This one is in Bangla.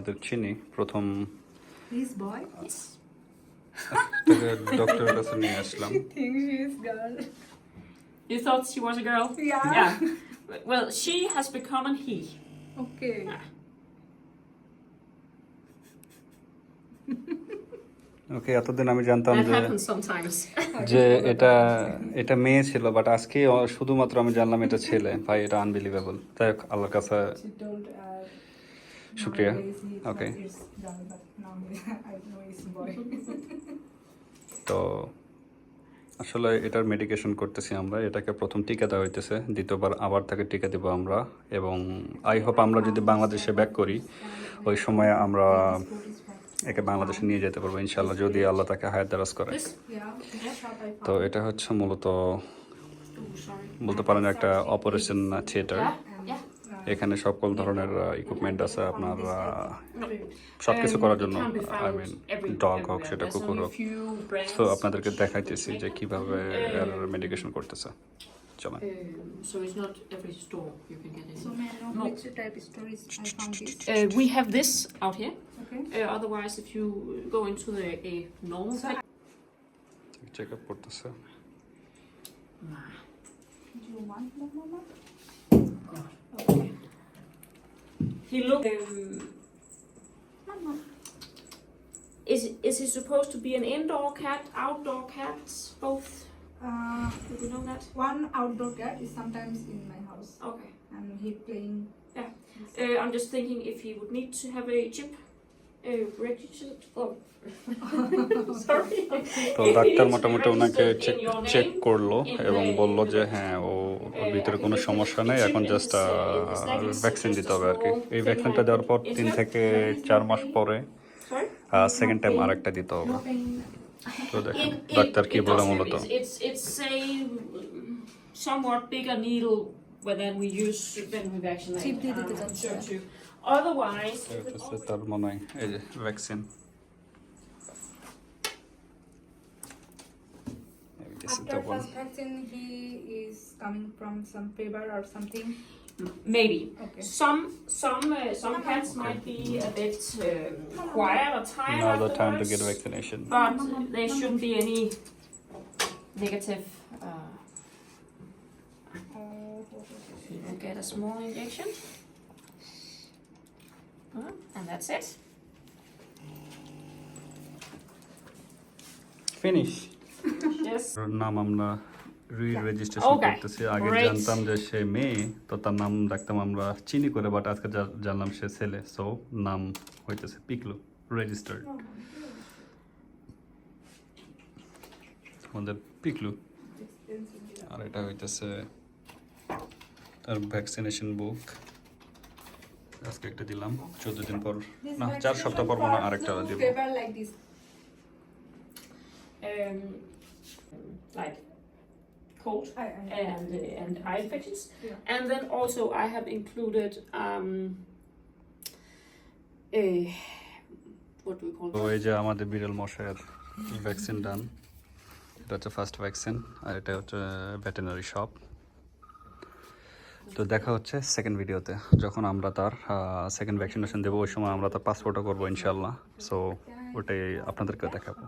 তাদের চিনি প্রথম ওকে আচ্ছা, এতদিন আমি জানতাম যে যে এটা এটা মেয়ে ছিল বাট আজকে শুধুমাত্র আমি জানলাম এটা ছেলে। ভাই এটা আনবিলিভেবল তাই আল্লাহর কাছে It's boy. তো আসলে এটার মেডিকেশন করতেছি আমরা। এটাকে প্রথম টিকা দেওয়া হইতেছে। দ্বিতীয়বার আবার তাকে টিকা দেবো আমরা। এবং আই হোপ আমরা যদি বাংলাদেশে ব্যাক করি ওই সময় আমরা একে বাংলাদেশে নিয়ে যেতে পারব ইনশাল্লাহ যদি আল্লাহ তাকে হায়াত দারাজ করে. তো এটা হচ্ছে মূলত Oh, বলতে পারেন একটা অপারেশন থিয়েটার. এখানে সকল ধরনের ইকুইপমেন্ট আছে আপনার সব কিছু করার জন্য আই মিন ডগ হোক সেটা কুকুর হোক তো আপনাদেরকে দেখাইতেছি যে কীভাবে মেডিকেশন করতেছে। করতেছে। He look. Um, is is he supposed to be an indoor cat, outdoor cat, both? Uh, Do you know that? one outdoor cat is sometimes in my house, Okay. and he playing. Uh, I'm just thinking if he would need to have a chip. তো ডাক্তার মোটামুটি ওনাকে চেক চেক করল এবং বলল যে হ্যাঁ ও ভিতরে কোনো সমস্যা নেই এখন জাস্ট ভ্যাকসিন দিতে হবে আর কি এই ভ্যাকসিনটা দেওয়ার পর তিন থেকে চার মাস পরে সেকেন্ড টাইম আর একটা দিতে হবে। তো দেখেন ডাক্তার কি বলে মূলত? vary. It's it's a somewhat bigger needle than we use when we vaccinate. Chip দিয়ে দিতে um, চাচ্ছে। so to- Otherwise, এটা হচ্ছে তার মনে হয় এই যে vaccine After first vaccine, he is coming from some fever or something. maybe Okay. some some uh, some cats might be a bit um, quiet or tired now the time to get afterwards, vaccination but there shouldn't be any negative. Uh, Oh, you will get a small injection, and that's it. Finish Yes. নাম আমরা রি রেজিস্ট্রেশন করতেছি। আগে জানতাম যে সে মেয়ে তো তার নাম রাখতাম আমরা চিনি করে বাট আজকে জানলাম সে ছেলে। সো নাম হইতেছে পিকলু রেজিস্টার্ড আমাদের পিকলু। আর এটা হইতেছে তার ভ্যাকসিনেশন বুক আজকে একটা দিলাম চোদ্দ দিন পর। না চার সপ্তাহ পর মনে আরেকটা দিব। Like cold and and eye patches. ওই যে আমাদের বিড়াল মশার ভ্যাকসিন ডান এটা হচ্ছে ফার্স্ট ভ্যাকসিন আর এটা হচ্ছে uh, ভেটেনারি শপ তো দেখা হচ্ছে সেকেন্ড ভিডিওতে যখন আমরা তার সেকেন্ড ভ্যাকসিনেশন দেবো, ওই সময় আমরা তার পাসপোর্টও করব ইনশাল্লাহ সো ওটাই আপনাদেরকে দেখাবো.